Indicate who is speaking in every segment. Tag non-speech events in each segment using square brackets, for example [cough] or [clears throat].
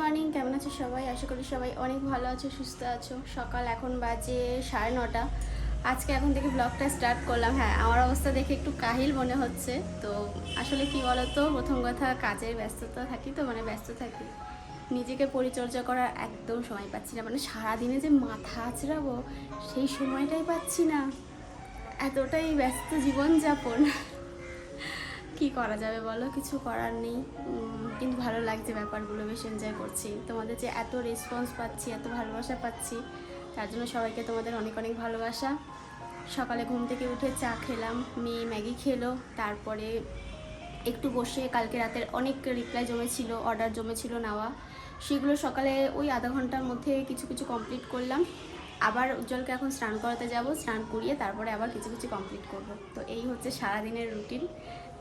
Speaker 1: Morning কেমন আছো সবাই? আশা করি সবাই অনেক ভালো আছো, সুস্থ আছো। সকাল এখন বাজে সাড়ে নটা। আজকে এখন থেকে ব্লগটা স্টার্ট করলাম। হ্যাঁ আমার অবস্থা দেখে একটু কাহিল মনে হচ্ছে। তো আসলে কি বলতো, প্রথম কথা কাজের ব্যস্ততা থাকি তো মানে ব্যস্ত থাকি। নিজেকে পরিচর্যা করার একদম সময় পাচ্ছি না। মানে সারাদিনে যে মাথা আছড়াবো, সেই সময়টাই পাচ্ছি না। এতটাই ব্যস্ত জীবনযাপন। কি করা যাবে বলো? কিছু করার নেই। কিন্তু ভালো লাগছে ব্যাপারগুলো বেশ এনজয় করছি। তোমাদের যে এত রেসপন্স পাচ্ছি, এত ভালোবাসা পাচ্ছি, তার জন্য সবাইকে তোমাদের অনেক অনেক ভালোবাসা। সকালে ঘুম থেকে উঠে চা খেলাম, মেয়ে ম্যাগি খেলো, তারপরে একটু বসে কালকে রাতের অনেক রিপ্লাই জমেছিল অর্ডার জমেছিল নেওয়া। সেগুলো সকালে ওই আধা ঘণ্টার মধ্যে কিছু কিছু কমপ্লিট করলাম। আবার উজ্জ্বলকে এখন স্নান করাতে যাব, স্নান করিয়ে তারপরে আবার কিছু কিছু কমপ্লিট করব। তো এই হচ্ছে সারাদিনের রুটিন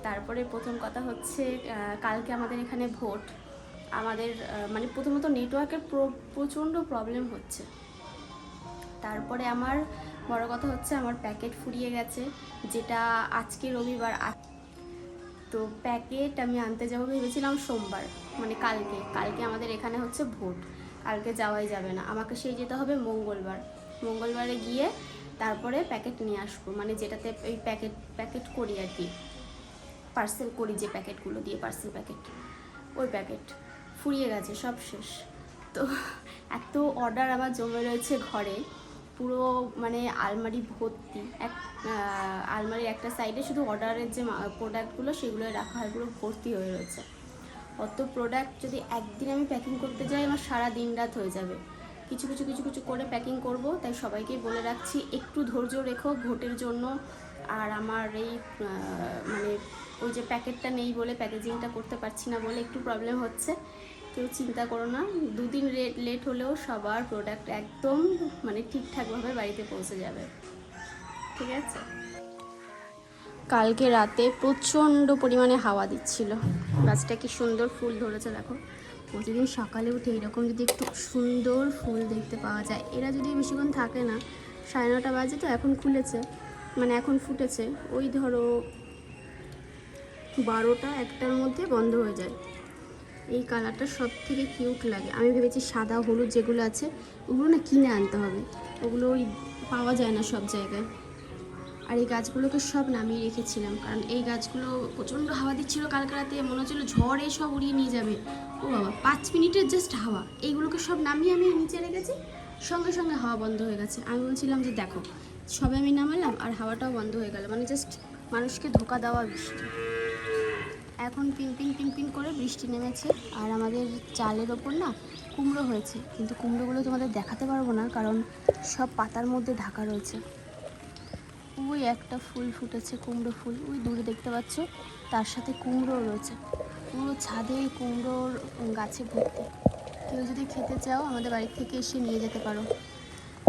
Speaker 1: তারপরে প্রথম কথা হচ্ছে কালকে আমাদের এখানে ভোট। আমাদের মানে প্রথমত নেটওয়ার্কের প্রচণ্ড প্রবলেম হচ্ছে। তারপরে আমার বড় কথা হচ্ছে, আমার প্যাকেট ফুরিয়ে গেছে, যেটা আজকে রবিবার তো প্যাকেট আমি আনতে যাব ভেবেছিলাম সোমবার মানে কালকে। কালকে আমাদের এখানে হচ্ছে ভোট, কালকে যাওয়াই যাবে না। আমাকে সেই যেতে হবে মঙ্গলবার। মঙ্গলবারে গিয়ে তারপরে প্যাকেট নিয়ে আসব মানে যেটাতে ওই প্যাকেট প্যাকেট করি আর কি। পার্সেল করি যে প্যাকেটগুলো দিয়ে পার্সেল প্যাকেট ওই প্যাকেট ফুরিয়ে গেছে, সব শেষ। তো এত অর্ডার আমার জমে রয়েছে ঘরে, পুরো মানে আলমারি ভর্তি। এক আলমারির একটা সাইডে শুধু অর্ডারের যে প্রোডাক্টগুলো সেগুলো রাখা হয়, পুরো ভর্তি হয়ে রয়েছে। অত প্রোডাক্ট যদি একদিন আমি প্যাকিং করতে যাই, আমার সারা দিন রাত হয়ে যাবে। কিছু কিছু কিছু কিছু করে প্যাকিং করব, তাই সবাইকে বলে রাখছি, একটু ধৈর্য রেখো ভোটের জন্য। আর আমার এই মানে ওই যে প্যাকেটটা নেই বলে প্যাকেজিংটা করতে পারছি না বলে একটু প্রবলেম হচ্ছে। কেউ চিন্তা করো না, দুদিন লেট হলেও সবার প্রোডাক্ট একদম মানে ঠিকঠাকভাবে বাড়িতে পৌঁছে যাবে। ঠিক আছে? কালকে রাতে প্রচণ্ড পরিমাণে হাওয়া দিচ্ছিল। গাছটা কি সুন্দর ফুল ধরেছে দেখো। প্রতিদিন সকালে উঠে এরকম যদি একটু সুন্দর ফুল দেখতে পাওয়া যায়, এরা যদি বেশিক্ষণ থাকে না, সাড়ে নটা বাজে তো এখন খুলেছে মানে এখন ফুটেছে, ওই ধরো বারোটা একটার মধ্যে বন্ধ হয়ে যায়। এই কালারটা সব থেকে কিউট লাগে। আমি ভেবেছি সাদা, হলুদ যেগুলো আছে, ওগুলো না কিনে আনতে হবে। ওগুলো ওই পাওয়া যায় না সব জায়গায়। আর এই গাছগুলোকে সব নামিয়ে রেখেছিলাম। কারণ এই গাছগুলো প্রচণ্ড হাওয়া দিচ্ছিল কালকে রাতে। মনে হচ্ছিল ঝড়ে সব উড়িয়ে নিয়ে যাবে। ও বাবা, পাঁচ মিনিটের জাস্ট হাওয়া। এইগুলোকে সব নামিয়ে আমি নিচে রেখেছি। সঙ্গে সঙ্গে হাওয়া বন্ধ হয়ে গেছে। আমি বলছিলাম যে, দেখো, সবে আমি নামালাম আর হাওয়াটাও বন্ধ হয়ে গেল। মানে জাস্ট মানুষকে ধোকা দেওয়া বৃষ্টি। এখন পিন পিন করে বৃষ্টি নেমেছে। আর আমাদের চালের ওপর না কুমড়ো হয়েছে। কিন্তু কুমড়োগুলো তোমাদের দেখাতে পারব না, কারণ সব পাতার মধ্যে ঢাকা রয়েছে। ওই একটা ফুল ফুটেছে, কুমড়ো ফুল। ওই দূরে দেখতে পাচ্ছ, তার সাথে কুমড়ো রয়েছে। পুরো ছাদে কুমড়োর গাছে ভর্তি। কেউ যদি খেতে চাও, আমাদের বাড়ি থেকে এসে নিয়ে যেতে পারো।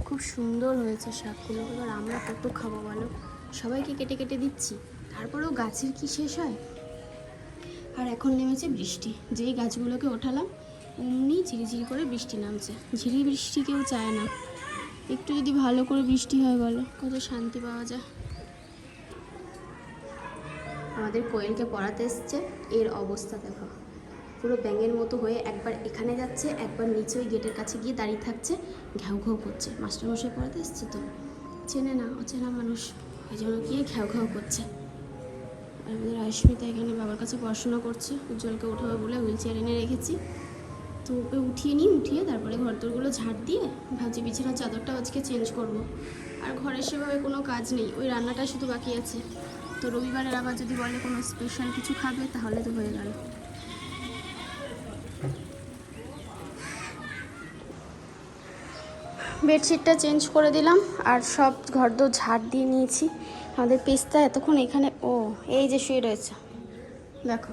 Speaker 1: খুব সুন্দর হয়েছে শাকগুলো। এবার আমরা কত খাব বলো? সবাইকে কেটে কেটে দিচ্ছি। তারপরেও গাছের কি শেষ হয়? আর এখন নেমেছে বৃষ্টি। যেই গাছগুলোকে ওঠালাম, অমনি ঝিরিঝিরি করে বৃষ্টি নামছে। ঝিরি বৃষ্টি কেউ চায় না। একটু যদি ভালো করে বৃষ্টি হয় বলো, কত শান্তি পাওয়া যায়। আমাদের কোয়েলকে পড়াতে এসছে, এর অবস্থা দেখো। পুরো ব্যাঙের মতো হয়ে একবার এখানে যাচ্ছে, একবার নিচে ওই গেটের কাছে গিয়ে দাঁড়িয়ে থাকছে ঘ্যাউ ঘ্যাউ করছে। মাস্টারমশাই পড়াতে এসছে তো? চেনে না, অচেনা মানুষ। ওই জন্য গিয়ে ঘ্যাউ ঘ্যাউ করছে। আর আমাদের আয়ুষ্মিতা এখানে বাবার কাছে পড়াশোনা করছে, উজ্জ্বলকে উঠাবে বলে হুইল চেয়ার এনে রেখেছি। তো ওকে উঠিয়ে নিই, উঠিয়ে তারপরে ঘর তোরগুলো ঝাড় দিয়ে ভাবছি বিছানার চাদরটা আজকে চেঞ্জ করব। আর ঘরে সেভাবে কোনো কাজ নেই, ওই রান্নাটা শুধু বাকি আছে। তো রবিবারের আবার যদি বলে কোনো স্পেশাল কিছু খাবে, তাহলে তো হয়ে গেল। বেডশিটটা চেঞ্জ করে দিলাম, আর সব ঘরদোর ঝাড় দিয়ে নিয়েছি। আমাদের পেস্তা এতক্ষণ এখানে, ও, এই যে শুয়ে রয়েছে। দেখো,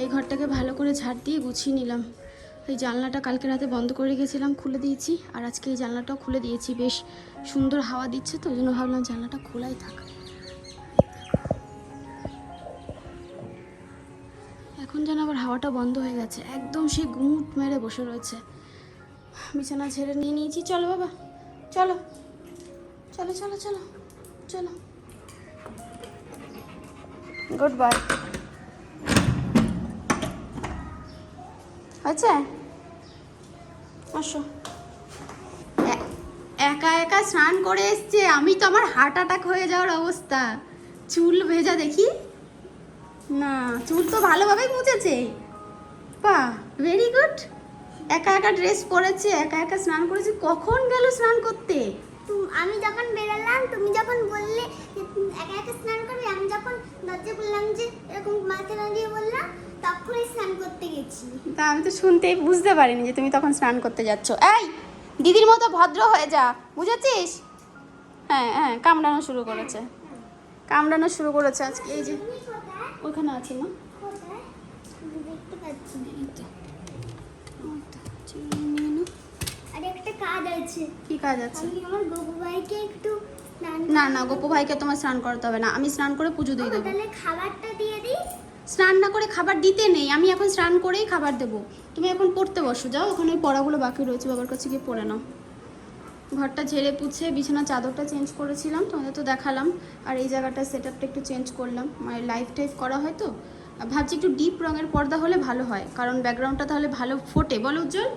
Speaker 1: এই ঘরটাকে ভালো করে ঝাড় দিয়ে গুছিয়ে নিলাম। এই জানলাটা কালকে রাতে বন্ধ করে রেখেছিলাম, খুলে দিয়েছি, আর আজকে এই জানলাটাও খুলে দিয়েছি। বেশ সুন্দর হাওয়া দিচ্ছে তো, ওই জন্য ভাবলাম জানলাটা খোলাই থাক। এখন যেন আবার হাওয়াটা বন্ধ হয়ে গেছে, একদম সে গুঁট মেরে বসে রয়েছে। বিছানা ছেড়ে নিয়ে নিয়েছি, চলো বাবা, চলো। চলো চলো চলো। গুড বাই হয়েছে? আসো। একা একা স্নান করে এসছে, আমি তো আমার হার্ট অ্যাটাক হয়ে যাওয়ার অবস্থা। চুল ভেজা দেখি। না, চুল তো ভালোভাবেই মুছেছে। পা ভেরি গুড একা একা ড্রেস পরেছে, একা একা স্নান করেছে। কখন গেল স্নান করতে?
Speaker 2: আমি যখন বেরোলাম, তুমি যখন বললে একা একা স্নান করবে, আমি যখন দরজা বললাম যে এরকম মাথা নাড়িয়ে বললাম, তখনই স্নান করতে গেছি।
Speaker 1: তা আমি তো শুনতেই বুঝতে পারিনি যে তুমি তখন স্নান করতে যাচ্ছ। এই, দিদির মতো ভদ্র হয়ে যা, বুঝেছিস? হ্যাঁ হ্যাঁ কামড়ানো শুরু করেছে। কামড়ানো শুরু করেছে আজকে, এই যে ওখানে আছে না
Speaker 2: কাজ আছে।
Speaker 1: কি কাজ আছে?
Speaker 2: আমি আমার গবু ভাইকে একটু
Speaker 1: না না গোপু ভাইকে তোমার স্নান করতে হবে না। আমি স্নান করে পুজো দিয়ে দেবো।
Speaker 2: তাহলে খাবারটা দিয়ে দিই
Speaker 1: স্নান না করে খাবার দিতে নেই। আমি এখন স্নান করেই খাবার দেবো। তুমি এখন পড়তে বসো। যাও ওখানে ওই পড়াগুলো বাকি রয়েছে। বাবার কাছে গিয়ে পড়ে নাও। ঘরটা ঝেড়ে পুছে বিছানার চাদরটা চেঞ্জ করেছিলাম তোমাদের তো দেখালাম। আর এই জায়গাটা সেট আপটা একটু চেঞ্জ করলাম। মানে লাইফ টাইফ করা হয় তো। ভাবছি একটু ডিপ রঙের পর্দা হলে ভালো হয়। কারণ ব্যাকগ্রাউন্ডটা তাহলে ভালো ফোটে। বলো উজ্জ্বল।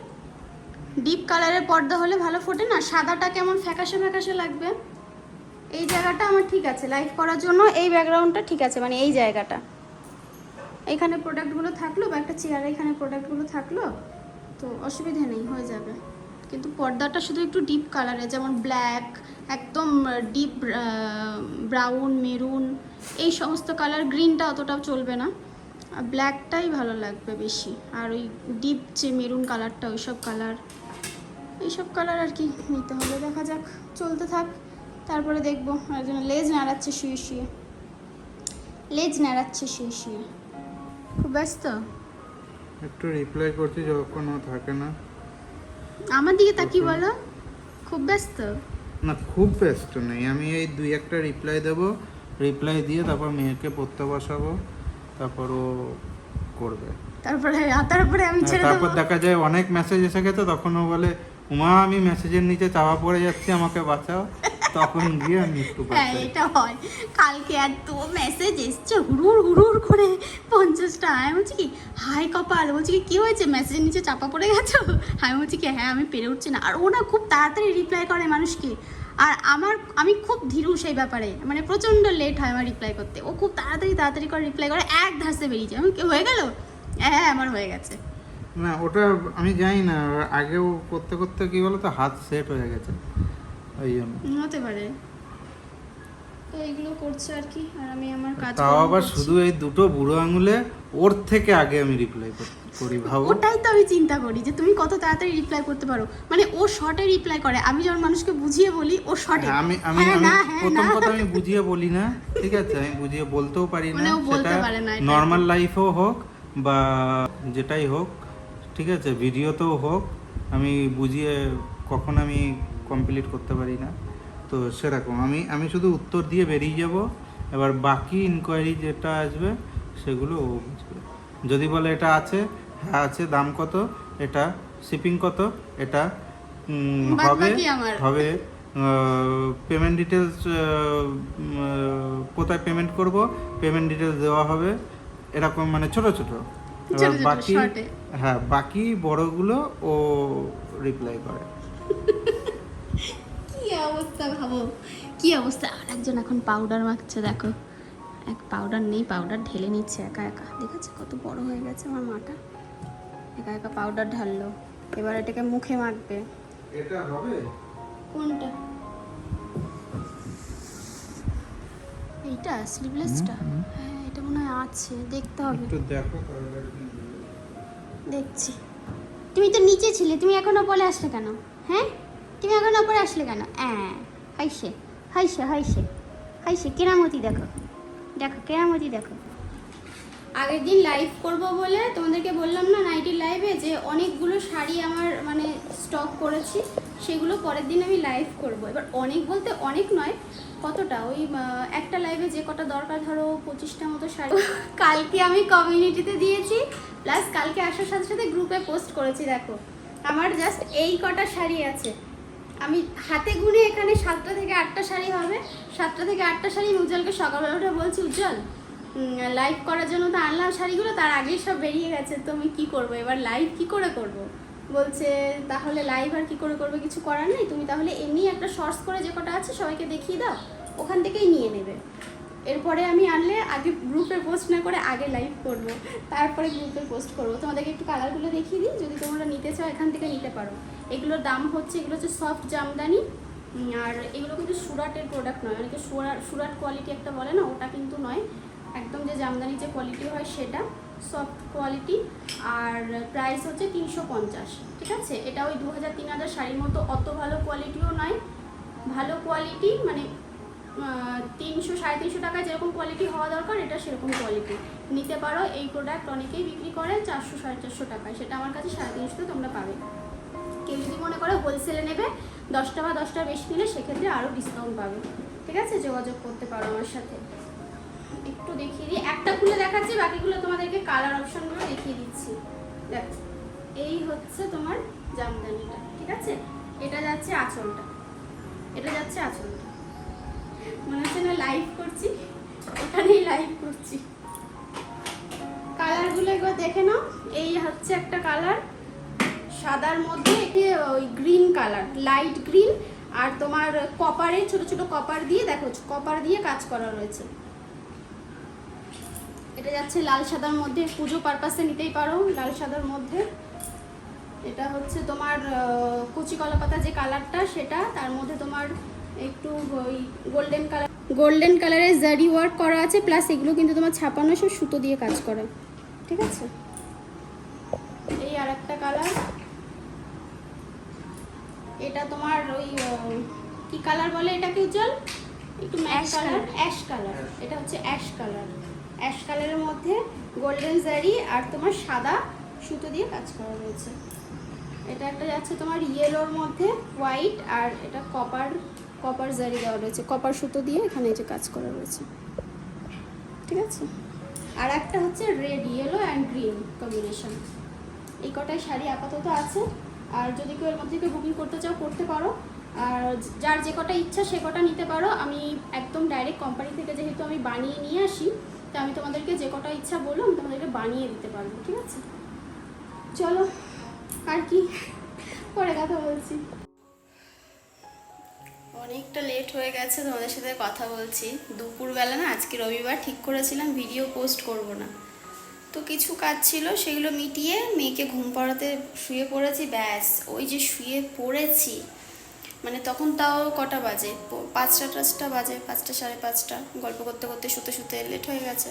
Speaker 1: ডিপ কালারের পর্দা হলে ভালো ফোটে না? সাদাটা কেমন ফ্যাকাশে ফ্যাকাশে লাগবে? এই জায়গাটা আমার ঠিক আছে। লাইভ করার জন্য এই ব্যাকগ্রাউন্ডটা ঠিক আছে মানে এই জায়গাটা। এখানে প্রোডাক্টগুলো থাকল বা একটা চেয়ারে এখানে প্রোডাক্টগুলো থাকল, তো অসুবিধা নেই, হয়ে যাবে। কিন্তু পর্দাটা শুধু একটু ডিপ কালারে যেমন ব্ল্যাক একদম ডিপ ব্রাউন মেরুন এই সমস্ত কালার গ্রিনটা অতটাও চলবে না। ব্ল্যাকটাই ভালো লাগবে বেশি। আর ওই ডিপ যে মেরুন কালারটা ওইসব কালার এইসব কালার আর কি নিতে হবে। দেখা যাক চলতে থাক। তারপরে দেখব একজন লেজ নাড়াচ্ছে শুয়ে শুয়ে। লেজ নাড়াচ্ছে শুয়ে শুয়ে। খুব ব্যস্ত?
Speaker 3: একটু রিপ্লাই করছি যখন ও থাকে না।
Speaker 1: আমার দিকে তাকি বলো। খুব ব্যস্ত?
Speaker 3: না খুব ব্যস্ত নেই। আমি এই দুই একটা রিপ্লাই দেবো। রিপ্লাই দিয়ে তারপর মেয়েকে পড়তে বসাবো। তারপর ও করবে।
Speaker 1: তারপরে তারপরে আমি ছেড়ে
Speaker 3: হ্যাঁ, তারপর দেখা যায় অনেক মেসেজ এসে গেছে তখন ও বলে উমা আমি মেসেজের নিচে চাপা পড়ে যাচ্ছি আমাকে বাঁচাও। তখন গিয়ে আমি একটু
Speaker 1: হ্যাঁ এটা হয়। কালকে এত মেসেজ এসছে হুড়ুর হুড়ুর করে পঞ্চাশটা। আমি বলছি কি হাই কপাল। বলছি কি কি হয়েছে? মেসেজের নিচে চাপা পড়ে গেছো? আমি বলছি কি হ্যাঁ আমি পেরে উঠছি না। আর ও না খুব তাড়াতাড়ি রিপ্লাই করে মানুষকে। আর আমার আমি খুব ধীরু সেই ব্যাপারে। মানে প্রচণ্ড লেট হয় আমার রিপ্লাই করতে। ও খুব তাড়াতাড়ি তাড়াতাড়ি করে রিপ্লাই করে এক ধাসে বেরিয়ে যায়। আমি কি হয়ে গেল? হ্যাঁ আমার হয়ে গেছে।
Speaker 3: না ওটা আমি জানি না। আগেও করতে করতে কি বলো তো হাত সেট হয়ে গেছে। ওই জন্য।
Speaker 1: হতে পারে। তো এইগুলো করছে আর কি আর আমি আমার কাজ
Speaker 3: তাও আবার শুধু এই দুটো বুড়ো আঙুলে ওর থেকে আগে আমি রিপ্লাই করি ভাবো।
Speaker 1: ওটাই তো আমি চিন্তা করি যে তুমি কত তাড়াতাড়ি রিপ্লাই করতে পারো। মানে ও শর্টে রিপ্লাই করে আমি যখন মানুষকে বুঝিয়ে বলি ও শর্টে
Speaker 3: হ্যাঁ, আমি আমি
Speaker 1: হ্যাঁ হ্যাঁ
Speaker 3: প্রথম কথা আমি বুঝিয়ে বলি না ঠিক আছে? আমি বুঝিয়ে বলতেও পারি না।
Speaker 1: মানে
Speaker 3: সেটা। নর্মাল লাইফেও হোক বা যেটাই হোক ঠিক আছে ভিডিওতেও হোক আমি বুঝিয়ে কখন আমি কমপ্লিট করতে পারি না। তো সেরকম আমি আমি শুধু উত্তর দিয়ে বেরিয়ে যাব এবার বাকি ইনকোয়ারি যেটা আসবে সেগুলো ও বুঝবে। যদি বলে এটা আছে হ্যাঁ আছে দাম কত এটা শিপিং কত এটা হবে হবে পেমেন্ট ডিটেলস কোথায় পেমেন্ট করব পেমেন্ট ডিটেলস দেওয়া হবে এরকম মানে ছোট ছোট। এবার বাকি হ্যাঁ বাকি বড়গুলো ও রিপ্লাই করে।
Speaker 1: কি অবস্থা ভাবো? কি অবস্থা? আর একজন এখন পাউডার মাখছে দেখো। এক পাউডার নেই পাউডার ঢেলে নিচ্ছে একা একা। দেখেছ কত বড় হয়ে গেছে আমার মাটা একা একা পাউডার ঢাললো। এবার এটাকে মুখে মাখবে।
Speaker 3: এটা হবে?
Speaker 1: কোনটা? এইটা স্লিভলেসটা হ্যাঁ। মনে হয় আছে দেখতে হবে।
Speaker 3: একটু দেখো
Speaker 1: দেখছি। তুমি তো নিচে ছিলে তুমি এখন ওপরে আসলে কেন? হ্যাঁ? তুমি এখন ওপরে আসলে কেন? হ্যাঁ হাইসে হাইসে হাইসে হাইসে কেরামতি দেখো। দেখো কেরামতি দেখো। আগের দিন লাইভ করব বলে তোমাদেরকে বললাম না নাইটি লাইভে যে অনেকগুলো শাড়ি আমার মানে স্টক করেছি সেগুলো পরের দিন আমি লাইভ করব। এবার অনেক বলতে অনেক নয় কতটা? ওই একটা লাইভে যে কটা দরকার, ধরো পঁচিশটা মতো শাড়ি। কালকে আমি কমিউনিটিতে দিয়েছি প্লাস কালকে আসার সাথে সাথে গ্রুপে পোস্ট করেছি, দেখো। আমার জাস্ট এই কটা শাড়ি আছে। আমি হাতে গুনে এখানে সাতটা থেকে আটটা শাড়ি হবে। সাতটা থেকে আটটা শাড়ি উজ্জ্বলকে সকালবেলা উঠে বলছি, উজ্জ্বল লাইভ করার জন্য তো আনলাম শাড়িগুলো, তার আগেই সব বেরিয়ে গেছে। তো আমি কী করব? এবার লাইভ কি করে করব। বলছে, তাহলে লাইভ আর কি করে করবে? কিছু করার নেই? তুমি তাহলে এমনি একটা শর্টস করে যে কটা আছে সবাইকে দেখিয়ে দাও, ওখান থেকেই নিয়ে নেবে। এরপরে আমি আনলে আগে গ্রুপে পোস্ট না করে আগে লাইভ করব। তারপরে গ্রুপে পোস্ট করব। তোমাদেরকে একটু কালারগুলো দেখিয়ে দিই। যদি তোমরা নিতে চাও, এখান থেকে নিতে পারো। এগুলোর দাম হচ্ছে, এগুলো হচ্ছে সফট জামদানি। আর এগুলো কিন্তু সুরাটের প্রোডাক্ট নয়। অনেকে সুরাট সুরাট কোয়ালিটি একটা বলে না, ওটা কিন্তু নয়। একদম যে জামদানি যে কোয়ালিটি হয় সেটা। সফট কোয়ালিটি আর প্রাইস হচ্ছে তিনশো পঞ্চাশ, ঠিক আছে? এটা ওই দু হাজার তিন হাজার শাড়ির মতো অত ভালো কোয়ালিটিও নয়। ভালো কোয়ালিটি মানে তিনশো, সাড়ে তিনশো টাকায় যেরকম কোয়ালিটি হওয়া দরকার, এটা সেরকম কোয়ালিটি নিতে পারো এই প্রোডাক্ট অনেকেই বিক্রি করে চারশো, সাড়ে চারশো টাকায়। সেটা আমার কাছে সাড়ে তিনশোতে তোমরা পাবে। কেউ যদি মনে করো হোলসেলে নেবে, দশটা বা দশটা বেশি নিলে সেক্ষেত্রে আরও ডিসকাউন্ট পাবে। ঠিক আছে? যোগাযোগ করতে পারো আমার সাথে। একটু দেখিয়ে দিই। একটা খুলে দেখাচ্ছি, বাকিগুলো তোমাদেরকে কালার অপশনগুলো দেখিয়ে দিচ্ছি। দেখ, এই হচ্ছে তোমার জামদানিটা, ঠিক আছে? এটা যাচ্ছে আঁচলটা। এটা যাচ্ছে আঁচলটা। মনে হচ্ছে না লাইভ করছি? এখানেই লাইভ করছি। কালারগুলো একবার দেখে নাও। এই হচ্ছে একটা কালার সাদার মধ্যে এটি ওই গ্রিন কালার লাইট গ্রিন আর তোমার কপারে ছোট ছোট কপার দিয়ে, দেখো কপার দিয়ে কাজ করা রয়েছে। এটা যাচ্ছে লাল সাদার মধ্যে পুজো পারপাসে নিতেই পারো লাল সাদার মধ্যে। এটা হচ্ছে তোমার কচি কলা পাতা যে কালারটা সেটা তার মধ্যে তোমার একটু ওই গোল্ডেন কালার গোল্ডেন কালারের জারি ওয়ার্ক করা আছে প্লাস এগুলো কিন্তু তোমার ছাপানো সব সুতো দিয়ে কাজ করা। ঠিক আছে? এই আর একটা কালার এটা তোমার ওই কি কালার বলে এটাকে উজ্জ্বল? একটু ম্যাশ কালার অ্যাশ কালার এটা হচ্ছে অ্যাশ কালার অ্যাশ কালারের মধ্যে গোল্ডেন জারি আর তোমার সাদা সুতো দিয়ে কাজ করা রয়েছে। এটা একটা যাচ্ছে তোমার ইয়েলোর মধ্যে হোয়াইট আর এটা কপার কপার জারি দেওয়া রয়েছে। কপার সুতো দিয়ে এখানে যে কাজ করা রয়েছে। ঠিক আছে? আর একটা হচ্ছে red yellow and green combination এই কটাই শাড়ি আপাতত আছে। আর যদি কেউ এর মধ্যে কেউ বুকিং করতে চাও, করতে পারো। আর যার যে কটা ইচ্ছা সে কটা নিতে পারো। আমি একদম ডাইরেক্ট কোম্পানি থেকে যেহেতু আমি বানিয়ে নিয়ে আসি তো আমি তোমাদেরকে যে কটা ইচ্ছা বলল আমি তোমাদেরকে বানিয়ে দিতে পারব, ঠিক আছে? চলো, আর কি? পরে কথা বলছি। অনেকটা লেট হয়ে গেছে, তোমাদের সাথে কথা বলছি। দুপুরবেলা না, আজকে রবিবার, ঠিক করেছিলাম ভিডিও পোস্ট করব না। তো কিছু কাজ ছিল, সেগুলো মিটিয়ে মেয়েকে ঘুম পাড়াতে শুয়ে পড়েছি, ব্যাস। ওই যে শুয়ে পড়েছি মানে তখন তাও কটা বাজে? পাঁচটা টাচটা বাজে, পাঁচটা সাড়ে পাঁচটা। গল্প করতে করতে শুতে শুতে লেট হয়ে গেছে।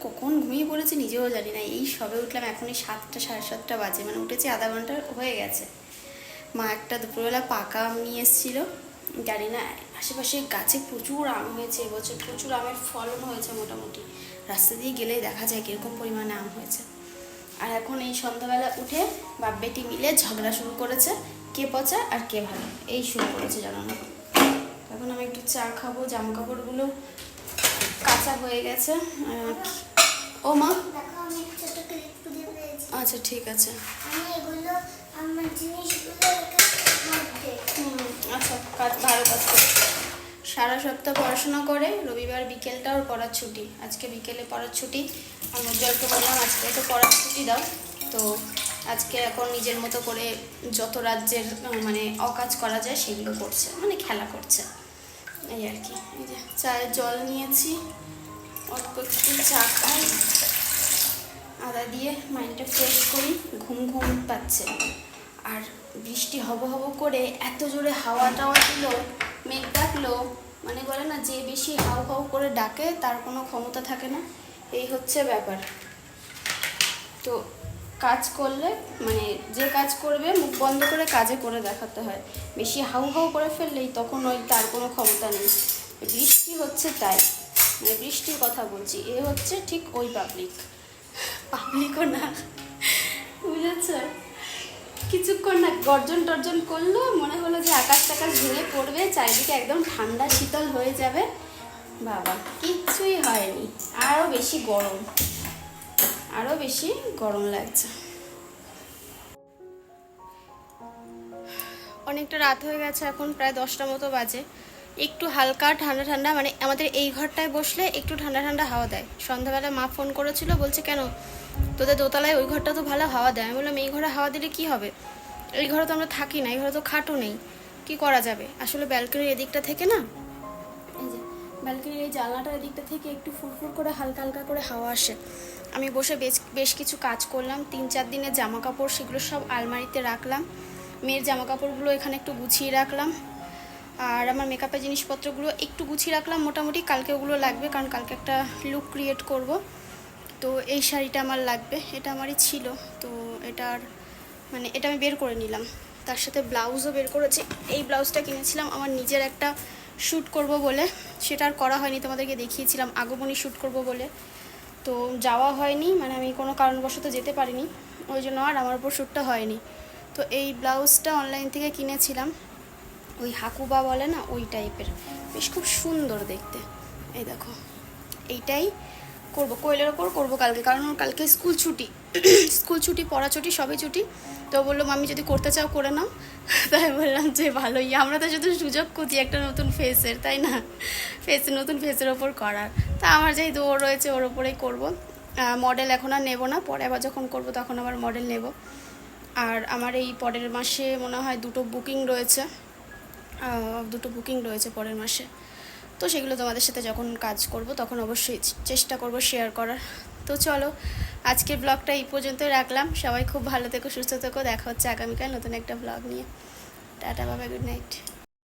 Speaker 1: কখন ঘুমিয়ে পড়েছি নিজেও জানি না। এই সবে উঠলাম, এখনই সাতটা, সাড়ে সাতটা বাজে। মানে উঠেছি আধা ঘণ্টা হয়ে গেছে। মা একটা দুপুরবেলা পাকা আম নিয়ে এসেছিল। জানি না, আশেপাশে গাছে প্রচুর আম হয়েছে এবছর। প্রচুর আমের ফলন হয়েছে মোটামুটি। রাস্তা দিয়ে গেলেই দেখা যায় কীরকম পরিমাণে আম হয়েছে। আর এখন এই সন্ধ্যাবেলা উঠে বাপ বেটি মিলে ঝগড়া শুরু করেছে। কে পচা আর কে ভালো? এই শুরু করেছে জানানো এখন আমি একটু চা খাব জামা কাপড়গুলো কাঁচা হয়ে গেছে। ও মা। আচ্ছা ঠিক আছে। আচ্ছা কাজ ভালো কাজ করে। সারা সপ্তাহ পড়াশোনা করে রবিবার বিকেলটা ওর পড়ার ছুটি। আজকে বিকেলে পড়ার ছুটি। আমি উজ্জ্বলকে বললাম আজকে তো পড়ার ছুটি দাও। তো আজকে এখন নিজের মতো করে যত রাজ্যের মানে অকাজ করা যায় সেগুলো করছে মানে খেলা করছে। এই আর কি চায়ের জল নিয়েছি, অল্প একটু চা খাই, আদা দিয়ে মাইন্ডটা ফ্রেশ করি, ঘুম ঘুম পাচ্ছে। আর বৃষ্টি হব হব করে এত জোরে হাওয়া টাওয়া দিল, মেঘ ডাকলো মানে বলে না, যে বেশি হাউ হাউ করে ডাকে তার কোনো ক্ষমতা থাকে না। এই হচ্ছে ব্যাপার। তো কাজ করলে মানে যে কাজ করবে, মুখ বন্ধ করে কাজে করে দেখাতে হয়। বেশি হাউ হাউ করে ফেললেই তখন ওই তার কোনো ক্ষমতা নেই। বৃষ্টি হচ্ছে তাই। মানে বৃষ্টির কথা বলছি। এ হচ্ছে ঠিক ওই পাবলিক পাবলিকও না। বুঝেছ? কিছুক্ষণ না গর্জন টর্জন করল, মনে হলো যে আকাশ টাকাশ ভেঙে পড়বে, চারিদিকে একদম ঠান্ডা শীতল হয়ে যাবে। বাবা, কিচ্ছুই হয়নি। আরও বেশি গরম। আরও বেশি গরম লাগছে। অনেকটা রাত হয়ে গেছে এখন, প্রায় দশটা মতো বাজে। একটু হালকা ঠান্ডা ঠান্ডা মানে আমাদের এই ঘরটায় বসলে একটু ঠান্ডা ঠান্ডা হাওয়া দেয়। সন্ধ্যাবেলা মা ফোন করেছিল, বলছে, কেন? তোদের দোতলায় ওই ঘরটা তো ভালো হাওয়া দেয়। আমি বললাম, এই ঘরে হাওয়া দিলে কি হবে? এই ঘরে তো আমরা থাকি না, এই ঘরে তো খাটও নেই। কি করা যাবে? আসলে ব্যালকনির এদিকটা থেকে না ব্যালকনির এই জানলাটার এদিকটা থেকে একটু ফুরফুর করে হালকা হালকা করে হাওয়া আসে। আমি বসে বেশ বেশ কিছু কাজ করলাম। তিন চার দিনের জামা কাপড় সেগুলো সব আলমারিতে রাখলাম। মেয়ের জামা কাপড়গুলো এখানে একটু গুছিয়ে রাখলাম। আর আমার মেকআপের জিনিসপত্রগুলো একটু গুছিয়ে রাখলাম। মোটামুটি কালকে ওগুলো লাগবে, কারণ কালকে একটা লুক ক্রিয়েট করব। তো এই শাড়িটা আমার লাগবে। এটা আমারই ছিল। তো এটার মানে এটা আমি বের করে নিলাম। তার সাথে ব্লাউজও বের করেছি। এই ব্লাউজটা কিনেছিলাম। আমার নিজের একটা শ্যুট করব বলে। সেটা আর করা হয়নি, তোমাদেরকে দেখিয়েছিলাম। আগমনী শ্যুট করব বলে। তো যাওয়া হয়নি মানে আমি কোনো কারণবশত যেতে পারিনি। ওই জন্য আর আমার উপর শ্যুটটা হয়নি। তো এই ব্লাউজটা অনলাইন থেকে কিনেছিলাম। ওই হাকুবা বলে না, ওই টাইপের বেশ খুব সুন্দর দেখতে। এই দেখো, এইটাই করব। কোয়েলের ওপর করব কালকে, কারণ কালকে স্কুল ছুটি। [clears throat] স্কুল ছুটি পড়া ছুটি সবই ছুটি। তো বলল, মামি, যদি করতে চাও, করে নাও। [laughs] তাই বললাম যে, ভালোই। আমরা তো শুধু সুযোগ খুঁজি একটা নতুন ফেসের তাই না? ফেসের নতুন ফেসের ওপর করার। তা আমার যেহেতু ও রয়েছে, ওর ওপরেই করব। মডেল এখন আর নেব না। পরে আবার যখন করব, তখন আবার মডেল নেব। আর আমার এই পরের মাসে মনে হয় দুটো বুকিং রয়েছে। দুটো বুকিং রয়েছে পরের মাসে। তো সেগুলো তোমাদের সাথে যখন কাজ করব, তখন অবশ্যই চেষ্টা করব শেয়ার করার। তো চলো, আজকের ব্লগটা এই পর্যন্তই রাখলাম। সবাই খুব ভালো থেকো, সুস্থ থেকো। দেখা হচ্ছে আগামীকাল নতুন একটা ব্লগ নিয়ে। টাটা, বাবা গুড নাইট